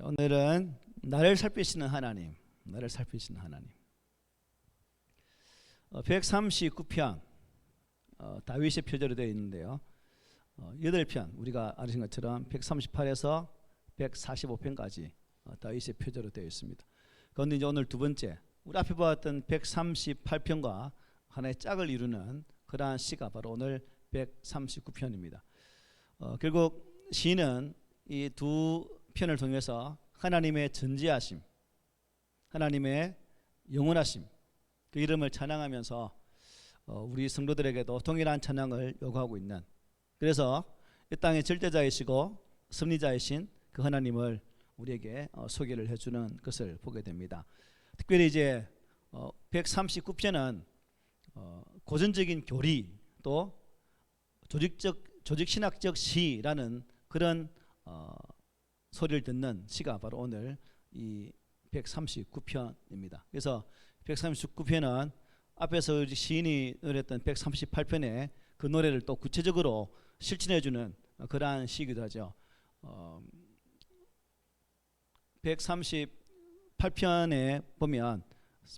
자, 오늘은 나를 살피시는 하나님, 나를 살피시는 하나님. 어, 139편 어, 다윗의 표절이 되어 있는데요. 어, 8편 우리가 아시는 것처럼 138에서 145편까지 어, 다윗의 표절로 되어 있습니다. 그런데 이제 오늘 두 번째 우리 앞에 보았던 138편과 하나의 짝을 이루는 그러한 시가 바로 오늘 139편입니다. 어, 결국 시인은 이 두 편을 통해서 하나님의 전지하심, 하나님의 영원하심 그 이름을 찬양하면서 어, 우리 성도들에게도 동일한 찬양을 요구하고 있는 그래서 이 땅의 절대자이시고 섭리자이신 그 하나님을 우리에게 어, 소개를 해주는 것을 보게 됩니다. 특별히 이제 어, 139편은 어, 고전적인 교리 또 조직적 조직 신학적 시라는 그런 어, 소리를 듣는 시가 바로 오늘 이 139편입니다. 그래서 139편은 앞에서 시인이 노래했던 138편의 그 노래를 또 구체적으로 실천해주는 그러한 시이기도 하죠. 어, 138편에 보면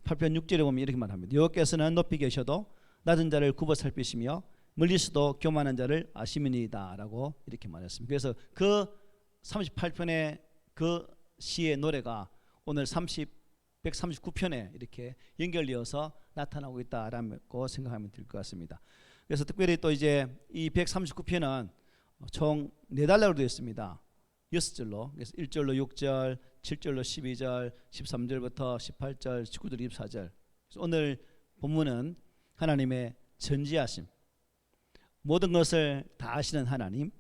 8편 6절에 보면 이렇게 말합니다. 여호께서는 높이 계셔도 낮은 자를 굽어 살피시며 멀리서도 교만한 자를 아시미니다라고 이렇게 말했습니다. 그래서 그 38편의 그 시의 노래가 오늘 30 139편에 이렇게 연결되어서 나타나고 있다라고 생각하면 될 것 같습니다. 그래서 특별히 또 이제 이 139편은 총 네 달락으로 되어 있습니다. 여섯 절로 그래서 1절로 6절, 7절로 12절, 13절부터 18절, 19절, 24절. 그래서 오늘 본문은 하나님의 전지하심, 모든 것을 다 아시는 하나님,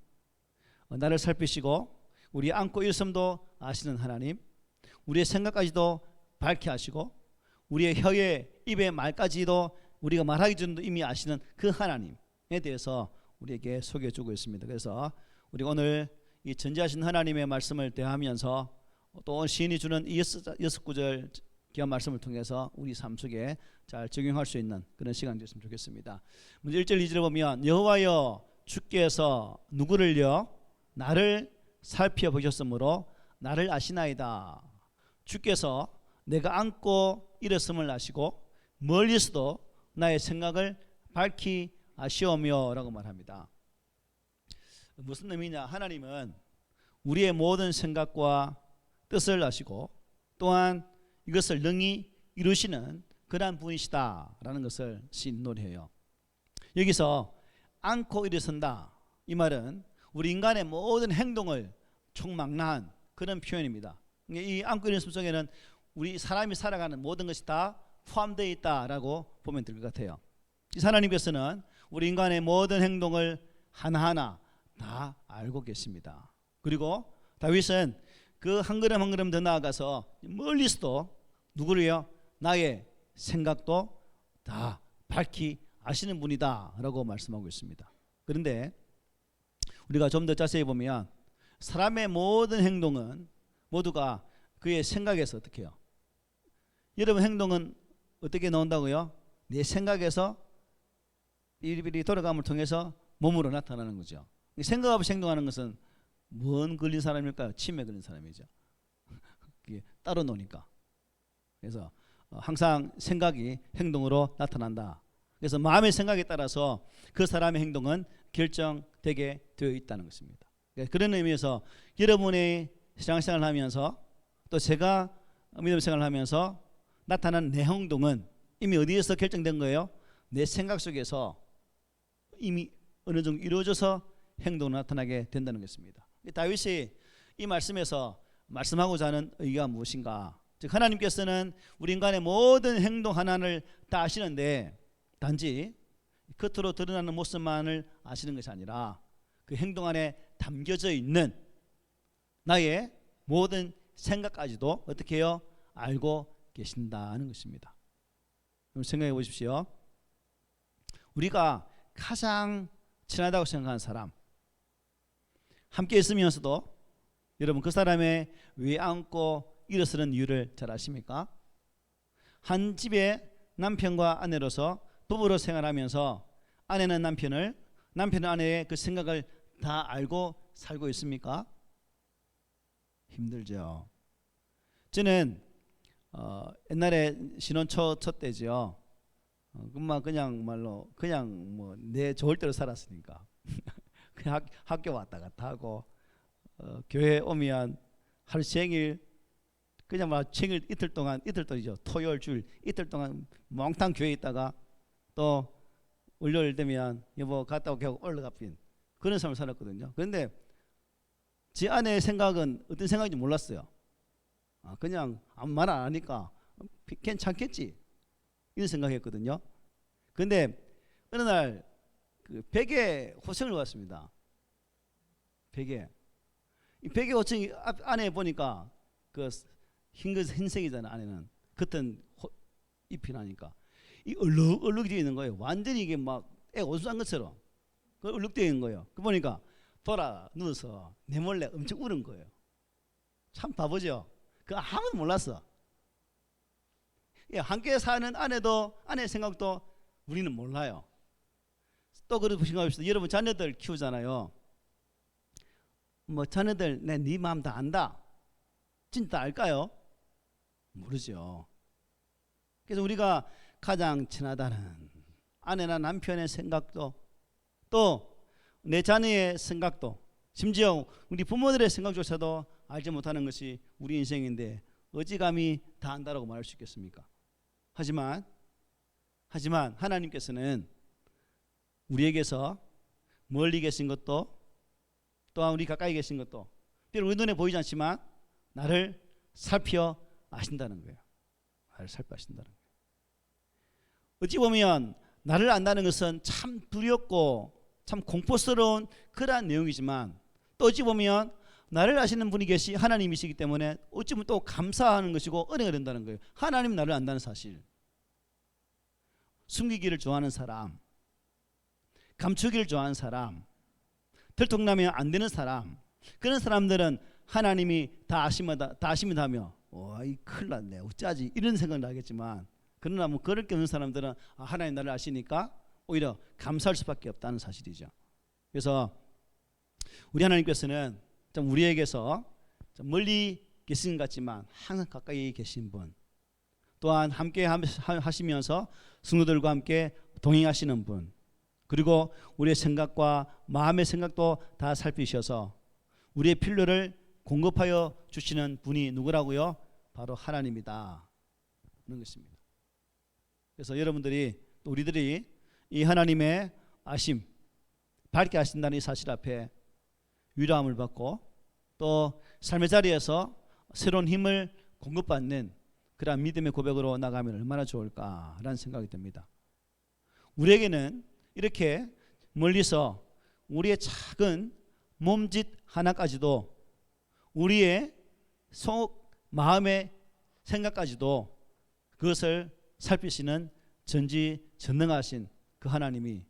어, 나를 살피시고 우리 안고 일섬도 아시는 하나님, 우리의 생각까지도 밝게 하시고 우리의 혀에 입의 말까지도 우리가 말하기 전에도 이미 아시는 그 하나님에 대해서 우리에게 소개해 주고 있습니다. 그래서 우리 오늘 이 전지하신 하나님의 말씀을 대하면서 또 시인이 주는 이 여섯, 구절 귀한 말씀을 통해서 우리 삶 속에 잘 적용할 수 있는 그런 시간 되었으면 좋겠습니다. 먼저 1절 2절을 보면 여호와여 주께서 누구를요 나를 살펴보셨으므로 나를 아시나이다. 주께서 내가 안고 일었음을 아시고 멀리서도 나의 생각을 밝히 아시오며라고 말합니다. 무슨 의미냐? 하나님은 우리의 모든 생각과 뜻을 아시고 또한 이것을 능히 이루시는 그러한 분이시다라는 것을 신 노래해요. 여기서 안고 일어선다 이 말은 우리 인간의 모든 행동을 총망라한 그런 표현입니다. 이 일어선 속에는 우리 사람이 살아가는 모든 것이 다 포함되어 있다라고 보면 될 것 같아요. 이 하나님께서는 우리 인간의 모든 행동을 하나하나 다 알고 계십니다. 그리고 다윗은 그 한 걸음 한 걸음 더 나아가서 멀리서도 누구를요? 나의 생각도 다 밝히 아시는 분이다라고 말씀하고 있습니다. 그런데 우리가 좀 더 자세히 보면 사람의 모든 행동은 모두가 그의 생각에서 어떻게 해요? 여러분 행동은 어떻게 나온다고요? 내 생각에서 비리비리 돌아감을 통해서 몸으로 나타나는 거죠. 생각 없이 행동하는 것은 뭔 걸린 사람일까요? 치매 걸린 사람이죠. 따로 노니까. 그래서 어, 항상 생각이 행동으로 나타난다. 그래서 마음의 생각에 따라서 그 사람의 행동은 결정되게 되어 있다는 것입니다. 그런 의미에서 여러분의 신앙생활을 하면서 또 제가 믿음 생활을 하면서 나타난 내 행동은 이미 어디에서 결정된 거예요? 내 생각 속에서 이미 어느 정도 이루어져서 행동으로 나타나게 된다는 것입니다. 다윗이 이 말씀에서 말씀하고자 하는 의의가 무엇인가? 즉 하나님께서는 우리 인간의 모든 행동 하나를 다 아시는데 단지 겉으로 드러나는 모습만을 아시는 것이 아니라 그 행동 안에 담겨져 있는 나의 모든 생각까지도 어떻게 해요? 알고 계신다는 것입니다. 그럼 생각해 보십시오. 우리가 가장 친하다고 생각하는 사람, 함께 있으면서도 여러분 그 사람의 왜 안고 일어서는 이유를 잘 아십니까? 한 집에 남편과 아내로서 부부로 생활하면서 아내는 남편을 남편은 아내의 그 생각을 다 알고 살고 있습니까? 힘들죠. 저는 어, 옛날에 신혼 초, 첫 때죠. 어, 그냥 말로 그냥 뭐 내 좋을 대로 살았으니까 그냥 학, 학교 왔다 갔다 하고 어, 교회 오면 하루 종일 그냥 막 챙일 이틀 동안 이틀 동안이죠 토요일 주일 이틀 동안 몽땅 교회 에 있다가 또 월요일 되면 여보 갔다 오게 하고 올라가빈 그런 삶을 살았거든요. 그런데 제 아내의 생각은 어떤 생각인지 몰랐어요. 아, 그냥 아무 말 안 하니까 괜찮겠지 이런 생각했거든요. 근데 어느 날 그 베개 호청을 왔습니다. 베개 이 베개 호청이 앞 안에 보니까 그 흰것 흰색이잖아 안에는 겉은 호, 잎이 나니까 이 얼룩 얼룩이 되어 있는 거예요. 완전히 이게 막애 오수한 것처럼 그 얼룩 되어 있는 거예요. 그 보니까 돌아 누워서 내 몰래 엄청 울은 거예요. 참 바보죠. 그 아무도 몰랐어. 예, 함께 사는 아내도 아내 생각도 우리는 몰라요. 또 그렇게 생각합시다. 여러분 자녀들 키우잖아요. 뭐 자녀들 내네 마음 다 안다. 진짜 알까요? 모르죠. 그래서 우리가 가장 친하다는 아내나 남편의 생각도 또 내 자녀의 생각도 심지어 우리 부모들의 생각조차도 알지 못하는 것이 우리 인생인데 어찌 감히 다 안다라고 말할 수 있겠습니까? 하지만 하지만 하나님께서는 우리에게서 멀리 계신 것도 또한 우리 가까이 계신 것도 때로 우리 눈에 보이지 않지만 나를 살펴 아신다는 거예요. 나를 살펴 아신다는 거예요. 어찌 보면 나를 안다는 것은 참 두렵고 참 공포스러운 그러한 내용이지만 또 어찌 보면 나를 아시는 분이 계시 하나님이시기 때문에 어찌 보면 또 감사하는 것이고 은혜가 된다는 거예요. 하나님 나를 안다는 사실. 숨기기를 좋아하는 사람, 감추기를 좋아하는 사람, 들통나면 안 되는 사람, 그런 사람들은 하나님이 다 아심하다, 다 아심이다며, 와, 이 큰일 났네, 어쩌지? 이런 생각 나겠지만, 그러나 뭐 그럴 게 없는 사람들은 아, 하나님 나를 아시니까 오히려 감사할 수밖에 없다는 사실이죠. 그래서 우리 하나님께서는 좀 우리에게서 좀 멀리 계신 것 같지만 항상 가까이 계신 분, 또한 함께 하시면서 성도들과 함께 동행하시는 분, 그리고 우리의 생각과 마음의 생각도 다 살피셔서 우리의 필요를 공급하여 주시는 분이 누구라고요? 바로 하나님이다. 그런 것입니다. 그래서 여러분들이 우리들이 이 하나님의 아심 밝게 하신다는 이 사실 앞에 위로함을 받고 또 삶의 자리에서 새로운 힘을 공급받는 그러한 믿음의 고백으로 나가면 얼마나 좋을까라는 생각이 듭니다. 우리에게는 이렇게 멀리서 우리의 작은 몸짓 하나까지도 우리의 속 마음의 생각까지도 그것을 살피시는 전지 전능하신 그 하나님이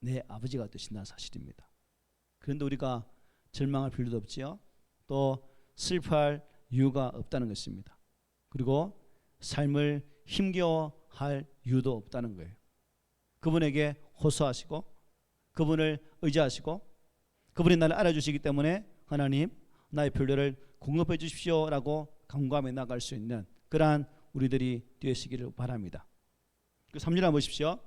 내 아버지가 되신다는 사실입니다. 그런데 우리가 절망할 필요도 없지요. 또 슬퍼할 이유가 없다는 것입니다. 그리고 삶을 힘겨워할 이유도 없다는 거예요. 그분에게 호소하시고 그분을 의지하시고 그분이 나를 알아주시기 때문에 하나님 나의 필요를 공급해 주십시오라고 간구하며 나갈 수 있는 그러한 우리들이 되시기를 바랍니다. 그 3절 한번 보십시오.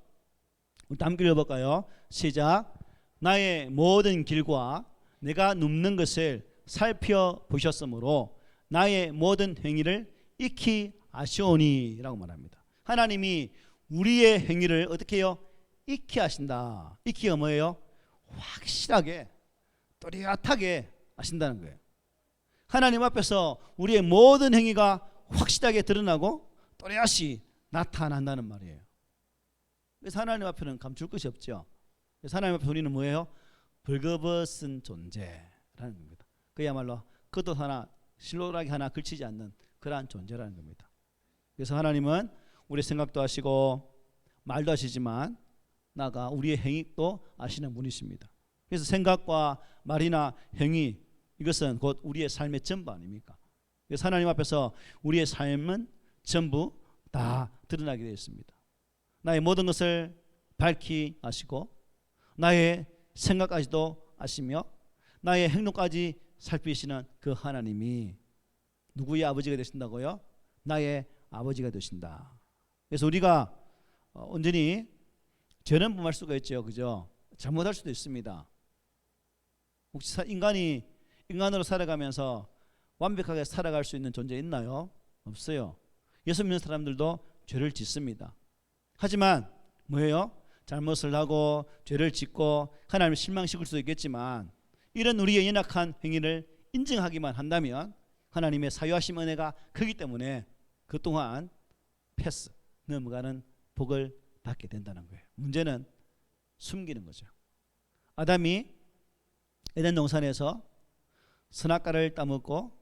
우리 함께 읽어볼까요? 시작. 나의 모든 길과 내가 눕는 것을 살펴보셨으므로 나의 모든 행위를 익히 아시오니라고 말합니다. 하나님이 우리의 행위를 어떻게 해요? 익히 하신다. 익히가 뭐예요? 확실하게 또렷하게 하신다는 거예요. 하나님 앞에서 우리의 모든 행위가 확실하게 드러나고 또렷이 나타난다는 말이에요. 그래서 하나님 앞에는 감출 것이 없죠. 그래서 하나님 앞에 우리는 뭐예요? 벌거벗은 존재라는 겁니다. 그야말로 그것 하나 실로라기 하나 걸치지 않는 그러한 존재라는 겁니다. 그래서 하나님은 우리 생각도 하시고 말도 하시지만 나가 우리의 행위도 아시는 분이십니다. 그래서 생각과 말이나 행위 이것은 곧 우리의 삶의 전부 아닙니까? 하나님 앞에서 우리의 삶은 전부 다 드러나게 되어 있습니다. 나의 모든 것을 밝히 아시고 나의 생각까지도 아시며 나의 행동까지 살피시는 그 하나님이 누구의 아버지가 되신다고요? 나의 아버지가 되신다. 그래서 우리가 어, 온전히 죄는 범할 수가 있죠, 그죠? 잘못할 수도 있습니다. 혹시 사- 인간이 인간으로 살아가면서 완벽하게 살아갈 수 있는 존재 있나요? 없어요. 예수 믿는 사람들도 죄를 짓습니다. 하지만 뭐예요? 잘못을 하고 죄를 짓고 하나님을 실망시킬 수도 있겠지만 이런 우리의 연약한 행위를 인정하기만 한다면 하나님의 사유하심 은혜가 크기 때문에 그 동안 패스 넘어가는 복을 받게 된다는 거예요. 문제는 숨기는 거죠. 아담이 에덴 동산에서 선악과를 따먹고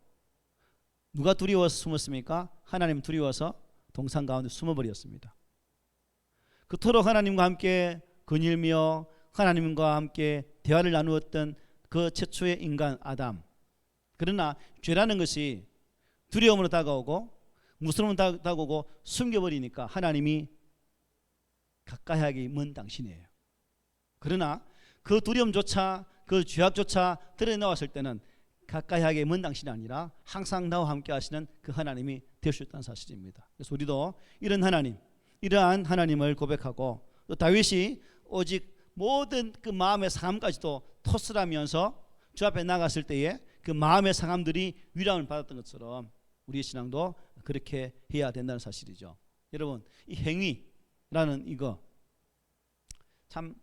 누가 두려워서 숨었습니까? 하나님 두려워서 동산 가운데 숨어버렸습니다. 그토록 하나님과 함께 거닐며 하나님과 함께 대화를 나누었던 그 최초의 인간 아담. 그러나 죄라는 것이 두려움으로 다가오고 무서움으로 다- 다가오고 숨겨버리니까 하나님이 가까이 하기 먼 당신이에요. 그러나 그 두려움조차 그 죄악조차 드러나왔을 때는 가까이 먼 당신이 아니라 항상 나와 함께 하시는 그 하나님이 될 수 있다는 사실입니다. 그래서 우리도 이런 하나님, 이러한 하나님을 고백하고 또 다윗이 오직 모든 그 마음의 상함까지도 토스라면서 주 앞에 나갔을 때에 그 마음의 상함들이 위로함을 받았던 것처럼 우리의 신앙도 그렇게 해야 된다는 사실이죠. 여러분 이 행위라는 이거 참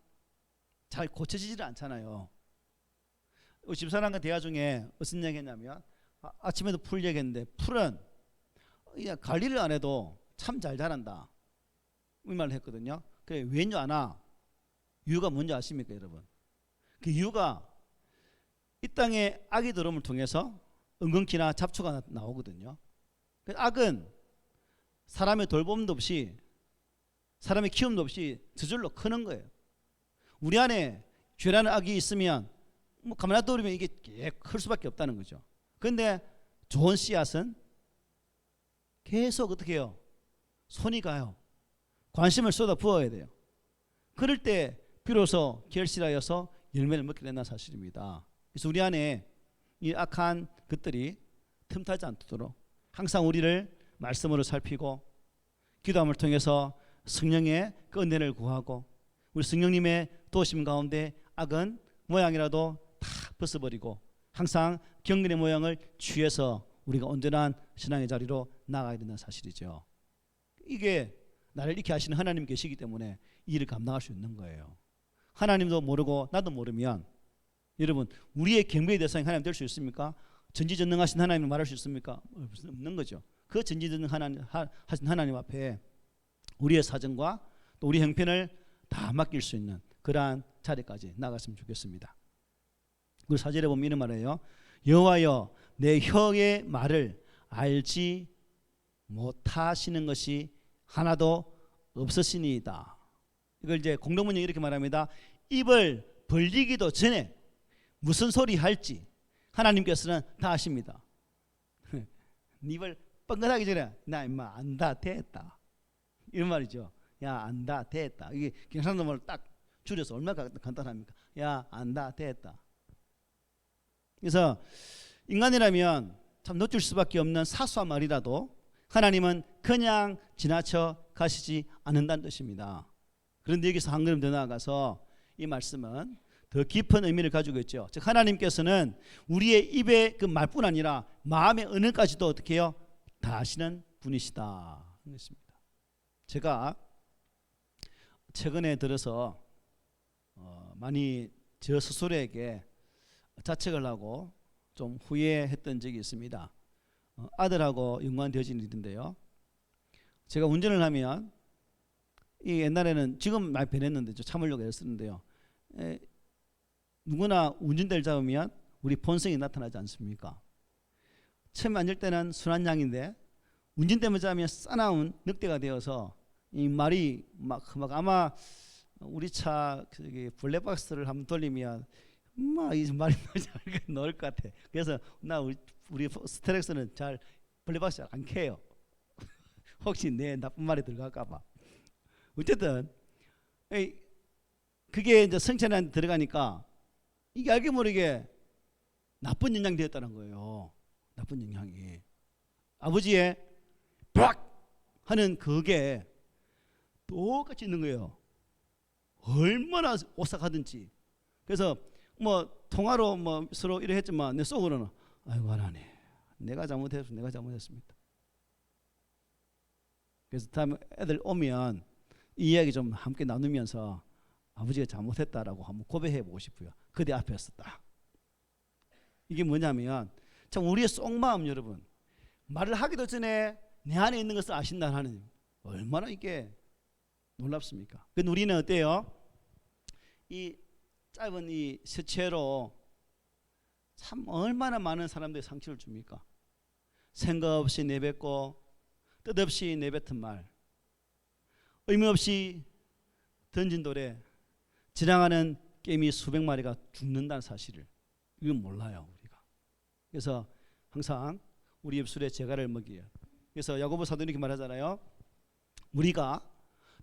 잘 고쳐지질 않잖아요. 우리 집사람과 대화 중에 무슨 얘기했냐면 아, 침에도 풀 얘기했는데 풀은 그냥 관리를 안 해도 참 잘 자란다. 이 말을 했거든요. 그래 왠지 아나? 이유가 뭔지 아십니까, 여러분? 그 이유가 이 땅에 악이 들어옴을 통해서 은근키나 잡초가 나- 나오거든요. 그 악은 사람의 돌봄도 없이 사람의 키움도 없이 저절로 크는 거예요. 우리 안에 죄라는 악이 있으면 뭐 가만히 놔두면 이게 계속 클 수밖에 없다는 거죠. 그런데 좋은 씨앗은 계속 어떻게 해요? 손이 가요. 관심을 쏟아 부어야 돼요. 그럴 때 비로소 결실하여서 열매를 먹게 된다는 사실입니다. 그래서 우리 안에 이 악한 것들이 틈타지 않도록 항상 우리를 말씀으로 살피고 기도함을 통해서 성령의 그 은혜를 구하고 우리 성령님의 도심 가운데 악은 모양이라도 다 벗어버리고 항상 경건의 모양을 취해서 우리가 온전한 신앙의 자리로 나가야 된다는 사실이죠. 이게 나를 이렇게 하시는 하나님 계시기 때문에 이 일을 감당할 수 있는 거예요. 하나님도 모르고 나도 모르면 여러분 우리의 경배의 대상이 하나님 될 수 있습니까? 전지전능하신 하나님을 말할 수 있습니까? 없는 거죠. 그 전지전능 하나님 하- 하신 하나님 앞에 우리의 사정과 또 우리 형편을 다 맡길 수 있는 그러한 자리까지 나갔으면 좋겠습니다. 그 사절에 보면 이런 말이에요. 여호와여 내 혀의 말을 알지 못하시는 것이 하나도 없으시니이다. 이걸 이제 공동문이 이렇게 말합니다. 입을 벌리기도 전에 무슨 소리 할지 하나님께서는 다 아십니다. 입을 뻥긋하기 전에 나 임마 안다 됐다 이런 말이죠. 야 안다 됐다 이게 경상도 말을 딱 줄여서 얼마나 간단합니까? 야 안다 됐다. 그래서 인간이라면 참 놓칠 수밖에 없는 사소한 말이라도 하나님은 그냥 지나쳐 가시지 않는다는 뜻입니다. 그런데 여기서 한 걸음 더 나아가서 이 말씀은 더 깊은 의미를 가지고 있죠. 즉 하나님께서는 우리의 입의 그 말뿐 아니라 마음의 언어까지도 어떻게 해요? 다 아시는 분이시다. 했습니다. 제가 최근에 들어서 어, 많이 저 스스로에게 자책을 하고 좀 후회했던 적이 있습니다. 어, 아들하고 연관되어진 일인데요. 제가 운전을 하면 이 옛날에는 지금 많이 변했는데 저 참으려고 애쓰는데요. 에, 누구나 운전대를 잡으면 우리 본성이 나타나지 않습니까? 처음 앉을 때는 순한 양인데 운전대만 잡으면 싸나운 늑대가 되어서 이 말이 막, 막 아마 우리 차 블랙박스를 한번 돌리면 막이 말이 잘 넣을 것 같아. 그래서 나 우리, 우리 스트렉스는 잘 블랙박스 안 켜요. 혹시 내 나쁜 말이 들어갈까 봐. 어쨌든 에이, 그게 이제 성찬한테 들어가니까 이게 알게 모르게 나쁜 영향이 되었다는 거예요. 나쁜 영향이 아버지의 박 하는 그게 똑같이 있는 거예요. 얼마나 오싹하든지. 그래서 뭐 통화로 뭐 서로 이래 했지만 내 속으로는 아이고 하나님 내가 잘못했어 내가 잘못했습니다. 그래서 다음에 애들 오면 이 이야기 좀 함께 나누면서 아버지가 잘못했다라고 한번 고백해 보고 싶어요. 그대 앞에서 딱. 이게 뭐냐면 참 우리의 속마음 여러분 말을 하기도 전에 내 안에 있는 것을 아신다는 하나님 얼마나 이게 놀랍습니까? 근데 우리는 어때요? 이 짧은 이 서체로 참 얼마나 많은 사람들이 상처를 줍니까? 생각 없이 내뱉고 뜻없이 내뱉은 말 의미 없이 던진 돌에 지나가는 개미 수백 마리가 죽는다는 사실을 이건 몰라요 우리가. 그래서 항상 우리 입술에 재갈을 먹이요. 그래서 야고보 사도 이렇게 말하잖아요 우리가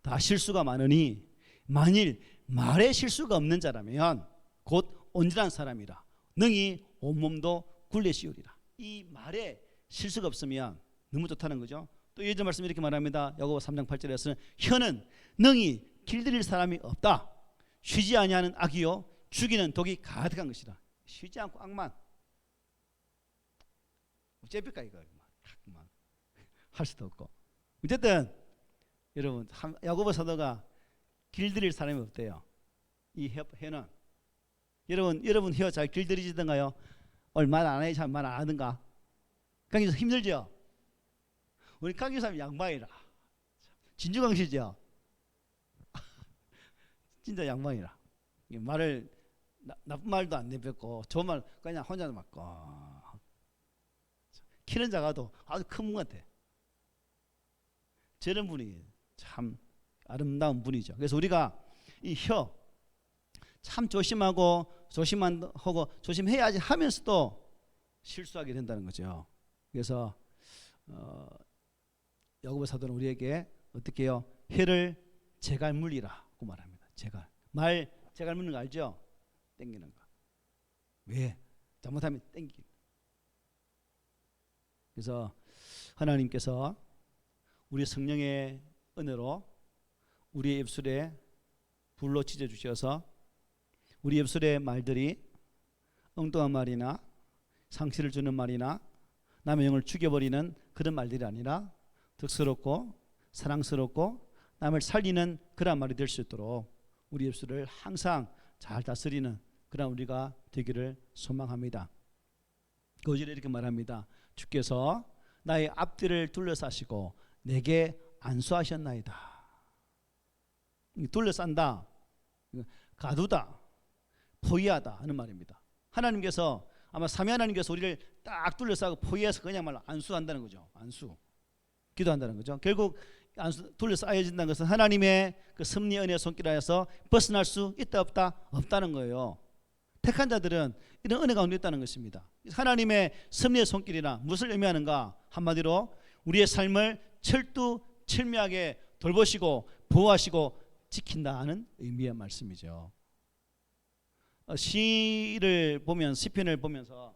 다 실수가 많으니 만일 말에 실수가 없는 자라면 곧 온전한 사람이라. 능히 온몸도 굴레시우리라. 이 말에 실수가 없으면 너무 좋다는 거죠. 또 예전 말씀 이렇게 말합니다. 야고보 3장 8절에서는 혀는 능히 길들일 사람이 없다. 쉬지 아니하는 악이요 죽이는 독이 가득한 것이다 쉬지 않고 악만. 어째필까 이거 할 수도 없고. 어쨌든 여러분 한- 야고보 사도가 길들일 사람이 없대요. 이 혀, 혀는 여러분 여러분 혀 잘 길들이시던가요? 얼마나 안 해, 잘말 안 하든가. 강기사 힘들죠. 우리 강기사 양반이라 진주강 씨죠. 진짜 양반이라 말을 나, 나쁜 말도 안 내뱉고 좋은 말 그냥 혼자 맞고 키는 작아도 아주 큰 분 같아. 저런 분이 참 아름다운 분이죠. 그래서 우리가 이 혀 참 조심하고 조심하고 조심해야지 하면서도 실수하게 된다는 거죠. 그래서 어, 야고보 사도는 우리에게 어떻게 해요? 혀를 제갈 물리라고 말합니다. 제갈 말 제갈 물는 거 알죠? 땡기는 거. 왜? 잘못하면 땡기. 그래서 하나님께서 우리 성령의 은혜로 우리의 입술에 불로 찢어 주셔서 우리 입술의 말들이 엉뚱한 말이나 상실을 주는 말이나 남의 영을 죽여버리는 그런 말들이 아니라 득스럽고 사랑스럽고 남을 살리는 그런 말이 될 수 있도록 우리 입술을 항상 잘 다스리는 그런 우리가 되기를 소망합니다. 거절에 이렇게 말합니다. 주께서 나의 앞뒤를 둘러싸시고 내게 안수하셨나이다. 둘러싼다, 가두다, 포위하다 하는 말입니다. 하나님께서 아마 삼위 하나님께서 우리를 딱 둘러싸고 포위해서 그냥 말로 안수한다는 거죠. 안수, 기도한다는 거죠. 결국 안수 둘러싸여진다는 것은 하나님의 그 섭리 은혜 손길 안에서 벗어날 수 있다 없다 없다는 거예요. 택한 자들은 이런 은혜 가운데 있다는 것입니다. 하나님의 섭리의 손길이나 무엇을 의미하는가? 한마디로 우리의 삶을 철두 철미하게 돌보시고 보호하시고 지킨다는 의미의 말씀이죠. 어, 시를 보면 시편을 보면서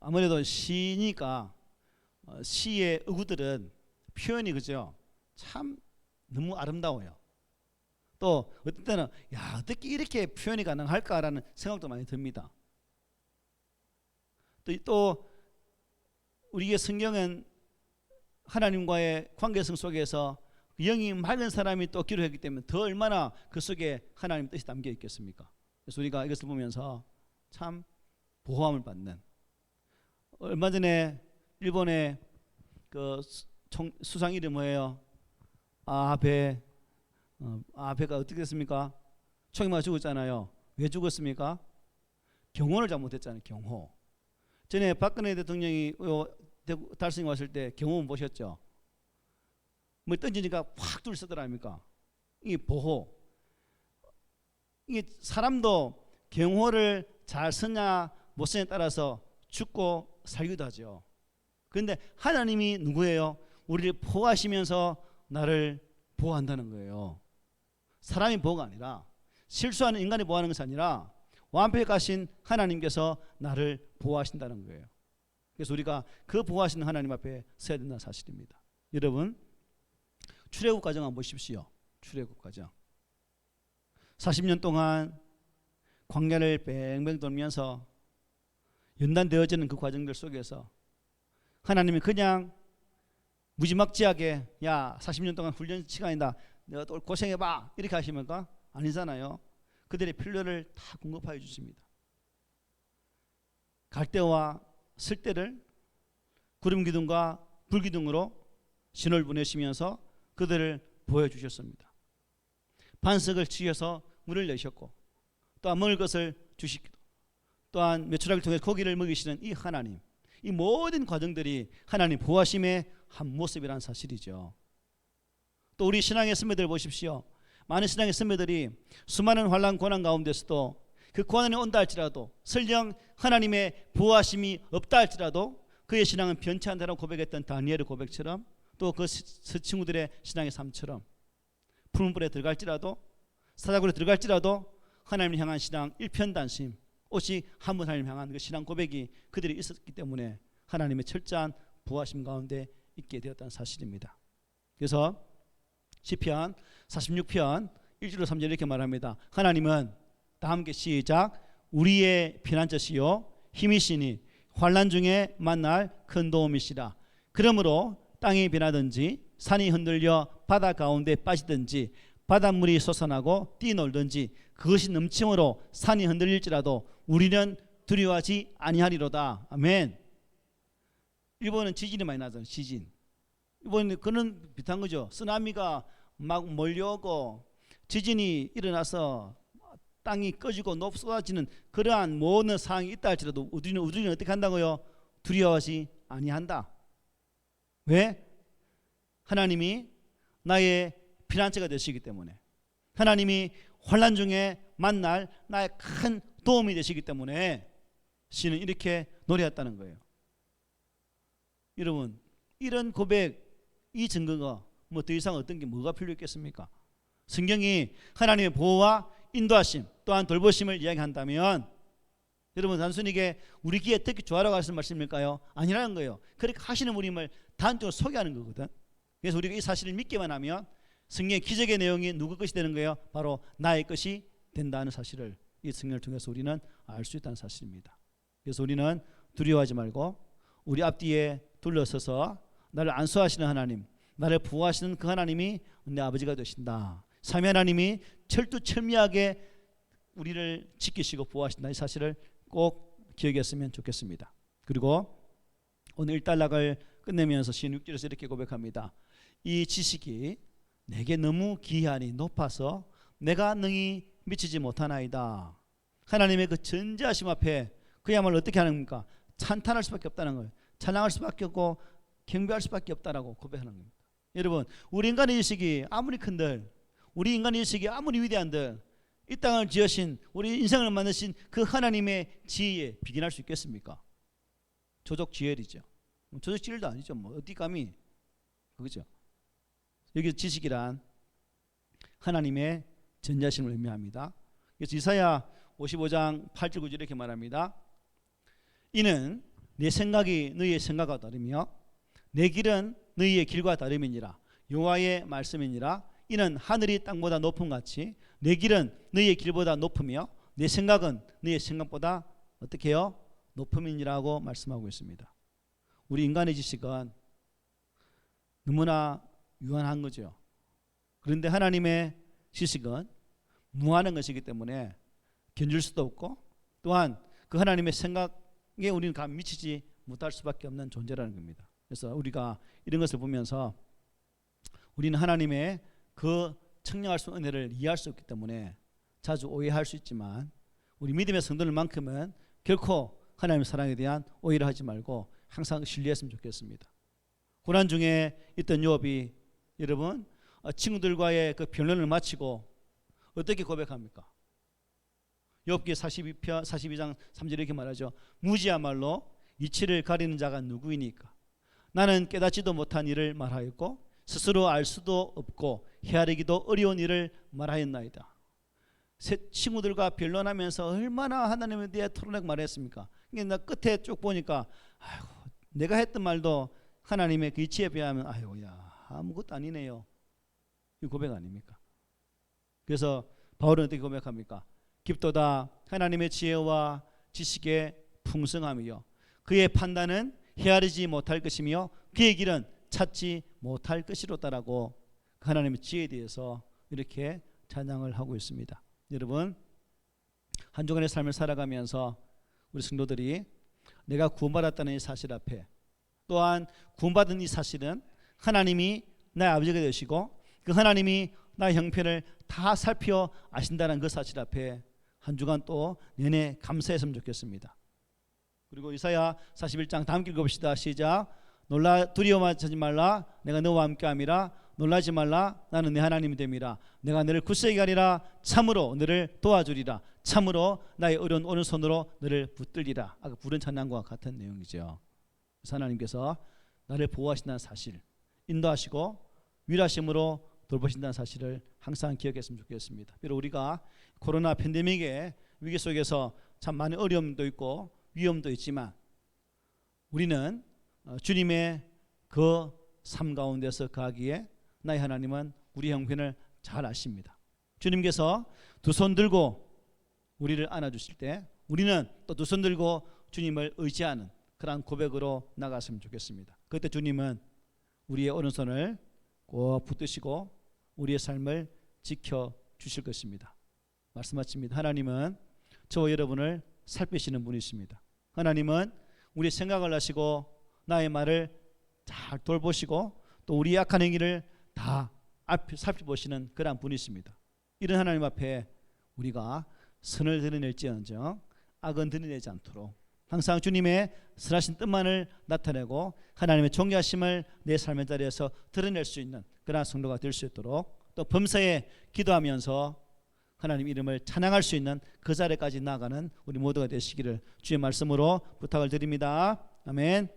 아무래도 시니까 어, 시의 어구들은 표현이 그죠? 참 너무 아름다워요. 또 어떤 때는 야 어떻게 이렇게 표현이 가능할까라는 생각도 많이 듭니다. 또, 또 우리의 성경은 하나님과의 관계성 속에서 영이 맑은 사람이 또 기록했기 때문에 더 얼마나 그 속에 하나님 뜻이 담겨 있겠습니까? 그래서 우리가 이것을 보면서 참 보호함을 받는 얼마 전에 일본의 그 총, 수상 이름 뭐예요? 아베 어, 아베가 어떻게 됐습니까? 총이 맞아 죽었잖아요. 왜 죽었습니까? 경호를 잘못했잖아요. 경호. 전에 박근혜 대통령이 달성에 왔을 때 경호원 보셨죠? 뭐 던지니까 확 둘서더랍니까? 이게 보호. 이게 사람도 경호를 잘 쓰냐 못 쓰냐에 따라서 죽고 살기도 하죠. 그런데 하나님이 누구예요? 우리를 보호하시면서 나를 보호한다는 거예요. 사람이 보호가 아니라 실수하는 인간이 보호하는 것이 아니라 완벽하신 하나님께서 나를 보호하신다는 거예요. 그래서 우리가 그 보호하시는 하나님 앞에 서야 된다는 사실입니다. 여러분 출애굽 과정 한번 보십시오. 출애굽 과정. 40년 동안 광야를 뱅뱅 돌면서 연단되어지는 그 과정들 속에서 하나님이 그냥 무지막지하게 야 40년 동안 훈련 시간이다 내가 또 고생해봐 이렇게 하시면까 아니잖아요 그들의 필요를 다 공급하여 주십니다 갈대와 쓸대를 구름 기둥과 불 기둥으로 신호를 보내시면서 그들을 보여주셨습니다 반석을 치셔서 물을 내셨고 또한 먹을 것을 주시기도 또한 메추라기를 통해 고기를 먹이시는 이 하나님 이 모든 과정들이 하나님 보호하심의 한 모습이라는 사실이죠. 또 우리 신앙의 선배들 보십시오. 많은 신앙의 선배들이 수많은 환란 고난 가운데서도 그 고난이 온다 할지라도 설령 하나님의 보호하심이 없다 할지라도 그의 신앙은 변치 않다고 고백했던 다니엘의 고백처럼 또 그 친구들의 신앙의 삶처럼 푸른 불에 들어갈지라도 사자굴에 들어갈지라도 하나님을 향한 신앙 일편단심 오직 한분 하나님 향한 그 신앙 고백이 그들이 있었기 때문에 하나님의 철저한 부하심 가운데 있게 되었다는 사실입니다. 그래서 시편 46편 1절로 3절 이렇게 말합니다. 하나님은 다 함께 시작 우리의 피난처시요 힘이시니 환란 중에 만날 큰 도움이시라. 그러므로 땅이 변하든지 산이 흔들려 바다 가운데 빠지든지 바닷물이 솟아나고 뛰놀든지 그것이 넘침으로 산이 흔들릴지라도 우리는 두려워하지 아니하리로다. 아멘. 일본은 지진이 많이 나잖아요. 지진. 이번에 그는 비슷한 거죠. 쓰나미가 막 몰려오고 지진이 일어나서 땅이 꺼지고 높 쏟아지는 그러한 모든 상황이 있다 할지라도 우리는 우리는 어떻게 한다고요? 두려워하지 아니한다. 왜? 하나님이 나의 피난처가 되시기 때문에 하나님이 환란 중에 만날 나의 큰 도움이 되시기 때문에 시는 이렇게 노래했다는 거예요. 여러분 이런 고백 이 증거가 뭐 더 이상 어떤 게 뭐가 필요 있겠습니까? 성경이 하나님의 보호와 인도하심 또한 돌보심을 이야기한다면 여러분 단순히 이게 우리 귀에 듣기 좋아라고 하시는 말씀일까요? 아니라는 거예요. 그렇게 하시는 분임을 단적으로 소개하는 거거든. 그래서 우리가 이 사실을 믿기만 하면 성경의 기적의 내용이 누구 것이 되는 거예요? 바로 나의 것이 된다는 사실을 이 성경을 통해서 우리는 알 수 있다는 사실입니다. 그래서 우리는 두려워하지 말고 우리 앞뒤에 둘러서서 나를 안수하시는 하나님, 나를 보호하시는 그 하나님이 내 아버지가 되신다. 삼위 하나님이 철두철미하게 우리를 지키시고 보호하신다 이 사실을 꼭 기억했으면 좋겠습니다. 그리고 오늘 일단락을 끝내면서 신 6절에서 이렇게 고백합니다. 이 지식이 내게 너무 귀하니 높아서 내가 능히 미치지 못하나이다. 하나님의 그 전지하심 앞에 그야말로 어떻게 하는가? 찬탄할 수밖에 없다는 거예요. 찬양할 수밖에 없고 경배할 수밖에 없다라고 고백하는 겁니다. 여러분, 우리 인간의 의식이 아무리 큰들, 우리 인간의 의식이 아무리 위대한들, 이 땅을 지으신 우리 인생을 만드신 그 하나님의 지혜에 비긴할 수 있겠습니까? 조적 지혜이죠. 조적 지혜도 아니죠. 뭐 어디 감히 그거죠. 여기 지식이란 하나님의 전자심을 의미합니다. 그래서 이사야 55장 8절 9절 이렇게 말합니다. 이는 내 생각이 너희의 생각과 다르며 내 길은 너희의 길과 다름이니라 여호와의 말씀이니라 이는 하늘이 땅보다 높음 같이 내 길은 너희의 길보다 높으며 내 생각은 너희의 생각보다 어떻게 해요? 높음이니라고 말씀하고 있습니다. 우리 인간의 지식은 너무나 유한한 거죠. 그런데 하나님의 지식은 무한한 것이기 때문에 견줄 수도 없고 또한 그 하나님의 생각에 우리는 감 미치지 못할 수밖에 없는 존재라는 겁니다. 그래서 우리가 이런 것을 보면서 우리는 하나님의 그 청량할 수 은혜를 이해할 수 없기 때문에 자주 오해할 수 있지만 우리 믿음의 성도들만큼은 결코 하나님의 사랑에 대한 오해를 하지 말고 항상 신뢰했으면 좋겠습니다. 고난 중에 있던 요업이 여러분 어, 친구들과의 그 변론을 마치고 어떻게 고백합니까? 욥기 42편 42장 3절 이렇게 말하죠. 무지야말로 이치를 가리는 자가 누구이니까? 나는 깨닫지도 못한 일을 말하였고 스스로 알 수도 없고 헤아리기도 어려운 일을 말하였나이다. 새 친구들과 변론하면서 얼마나 하나님에 대해 토론하고 말했습니까? 그러니까 나 끝에 쭉 보니까 아이고 내가 했던 말도 하나님의 그 이치에 비하면 아이고야 아무것도 아니네요. 이 고백 아닙니까? 그래서 바울은 어떻게 고백합니까? 깊도다 하나님의 지혜와 지식의 풍성함이요 그의 판단은 헤아리지 못할 것이며 그의 길은 찾지 못할 것이로다라고 그 하나님의 지혜에 대해서 이렇게 찬양을 하고 있습니다. 여러분 한 주간의 삶을 살아가면서 우리 성도들이 내가 구원받았다는 이 사실 앞에 또한 구원받은 이 사실은 하나님이 나의 아버지가 되시고 그 하나님이 나의 형편을 다 살펴 아신다는 그 사실 앞에 한 주간 또 내내 감사했으면 좋겠습니다. 그리고 이사야 41장 다음 길 읽어봅시다. 시작. 놀라 두려워하지 말라. 내가 너와 함께함이라. 놀라지 말라. 나는 내 하나님이 됨이라. 내가 너를 굳세게 하리라. 참으로 너를 도와주리라. 참으로 나의 어려운 오른손으로 너를 붙들리라. 아까 부른 찬양과 같은 내용이죠. 하나님께서 나를 보호하신다는 사실, 인도하시고 위로하심으로 돌보신다는 사실을 항상 기억했으면 좋겠습니다. 비록 우리가 코로나 팬데믹의 위기 속에서 참 많은 어려움도 있고 위험도 있지만 우리는 어, 주님의 그 삶 가운데서 가기에 나의 하나님은 우리 형편을 잘 아십니다. 주님께서 두 손 들고 우리를 안아 주실 때 우리는 또 두 손 들고 주님을 의지하는 그러한 고백으로 나갔으면 좋겠습니다. 그때 주님은 우리의 오른손을 꼭 붙드시고 우리의 삶을 지켜 주실 것입니다. 말씀 마칩니다. 하나님은 저와 여러분을 살피시는 분이십니다. 하나님은 우리 생각을 하시고 나의 말을 잘 돌보시고 또 우리 약한 행위를 다 앞- 살펴보시는 그러한 분이십니다. 이런 하나님 앞에 우리가 선을 드러낼지언정 악은 드러내지 않도록 항상 주님의 선하신 뜻만을 나타내고 하나님의 존귀하심을 내 삶의 자리에서 드러낼 수 있는 그러한 성도가 될 수 있도록 또 범사에 기도하면서 하나님 이름을 찬양할 수 있는 그 자리까지 나아가는 우리 모두가 되시기를 주의 말씀으로 부탁을 드립니다. 아멘.